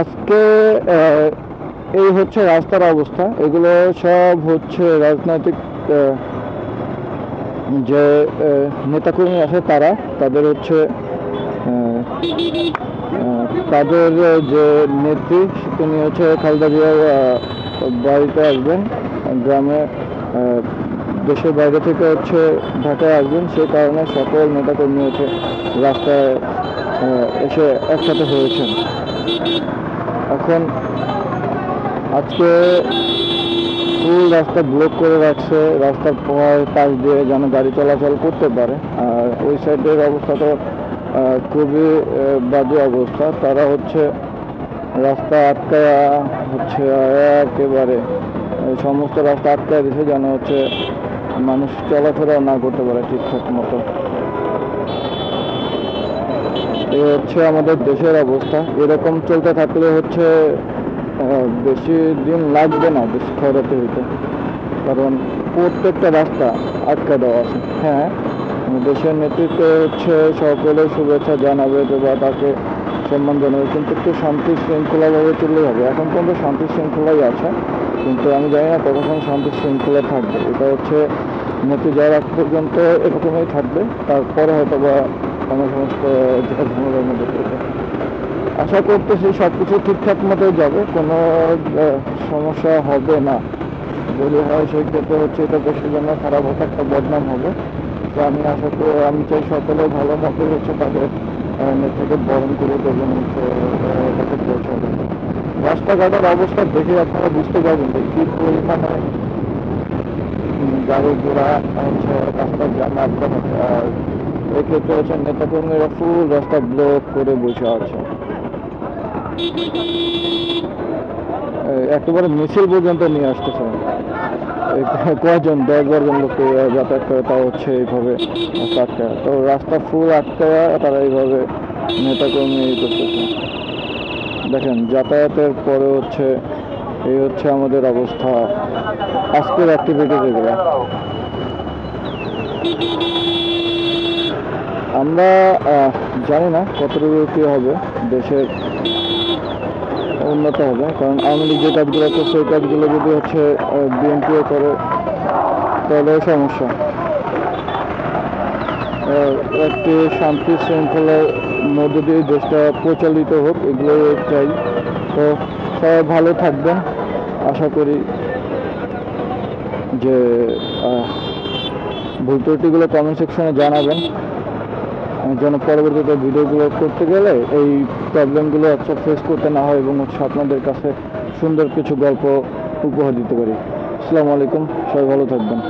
আজকে এই হচ্ছে রাস্তার অবস্থা। এগুলো সব হচ্ছে রাজনৈতিক যে নেতাকর্মী আছে তারা, তাদের হচ্ছে তাদের যে নেত্রী, তিনি হচ্ছে খালেদা জিয়ার বাড়িতে আসবেন। গ্রামে দেশের বাইরে থেকে হচ্ছে ঢাকায় আসবেন। সেই কারণে সকল নেতাকর্মী হচ্ছে রাস্তায় এসে একসাথে হয়েছেন। এখন আজকে ফুল রাস্তা ব্লক করে রাখছে, রাস্তার পাশ দিয়ে যেন গাড়ি চলাচল করতে পারে। আর ওই সাইডের অবস্থা তো খুবই বাজে অবস্থা। তারা হচ্ছে রাস্তা আটকায়া হচ্ছে একেবারে সমস্ত রাস্তা আটকায় দিছে যেন হচ্ছে মানুষ চলাফেরা না করতে পারে ঠিকঠাক মতো। এই হচ্ছে আমাদের দেশের অবস্থা। এরকম চলতে থাকলে হচ্ছে বেশি দিন লাগবে না দেশ খরচে হইতে। কারণ প্রত্যেকটা রাস্তা আটকা দেওয়া আছে। হ্যাঁ দেশের নেতৃত্বে হচ্ছে সকলে শুভেচ্ছা জানাবে বা তাকে সম্মান জানাবে। কিন্তু একটু শান্তি শৃঙ্খলাভাবে চললেই হবে। এখন পর্যন্ত শান্তি শৃঙ্খলাই আছে। কিন্তু আমি জানি না কতক্ষণ শান্তি শৃঙ্খলা থাকবে। এটা হচ্ছে নেত্রী যাওয়ার আগ পর্যন্ত এরকমই থাকবে। তারপরে হয়তো বা কোনো সমস্ত ঝামেলার মধ্যে পড়বে। আশা করতেছি সব কিছু ঠিকঠাক মতো যাবে। কোনো সমস্যা হবে না। যদি হয় সেই ক্ষেত্রে হচ্ছে এটা দেশের জন্য খারাপ হতে একটা বদনাম হবে। তো আমি আশা করি আমি চাই সকলে ভালো মতো হচ্ছে তাদের আহ, নেত্রীকে বরণ করে দেবেন তাকে পৌঁছাবে। রাস্তাঘাটের অবস্থা দেখে আপনারা বুঝতে পারবেন যে কি পরিমাণে গাড়ি ঘোড়া হচ্ছে রাস্তার এক্ষেত্রে হচ্ছে নেতাকর্মীরা ফুল রাস্তা ব্লক করে বসে আছে একেবারে মিছিল পর্যন্ত নিয়ে আসতেছে কয়জন, দশ বারোজন লোক যাতায়াত করে, তাও হচ্ছে এইভাবে আটকায়। তো রাস্তা ফুল আটকায়, তারা এইভাবে নেতাকর্মী এই করতেছে দেখেন, যাতায়াতের পরে হচ্ছে এই হচ্ছে আমাদের অবস্থা। আজকের অ্যাক্টিভিটি যেগুলো আমরা জানি না কতটুকু কী হবে। দেশের উন্নত হবে। কারণ আওয়ামী যে কাজগুলো আছে সেই কাজগুলো যদি হচ্ছে বিএনপিও করে, তাহলে সমস্যা। একটি শান্তি শৃঙ্খলার মধ্য দিয়ে দেশটা প্রচলিত হোক এগুলো চাই। তো সবাই ভালো থাকবেন। আশা করি যে ভুল ত্রুটিগুলো কমেন্ট সেকশনে জানাবেন। যেন পরবর্তীতে ভিডিওগুলো করতে গেলে এই প্রবলেমগুলো হচ্ছে ফেস করতে না হয় এবং হচ্ছে আপনাদের কাছে সুন্দর কিছু গল্প উপহার দিতে পারি। আসসালামু আলাইকুম, সবাই ভালো থাকবেন।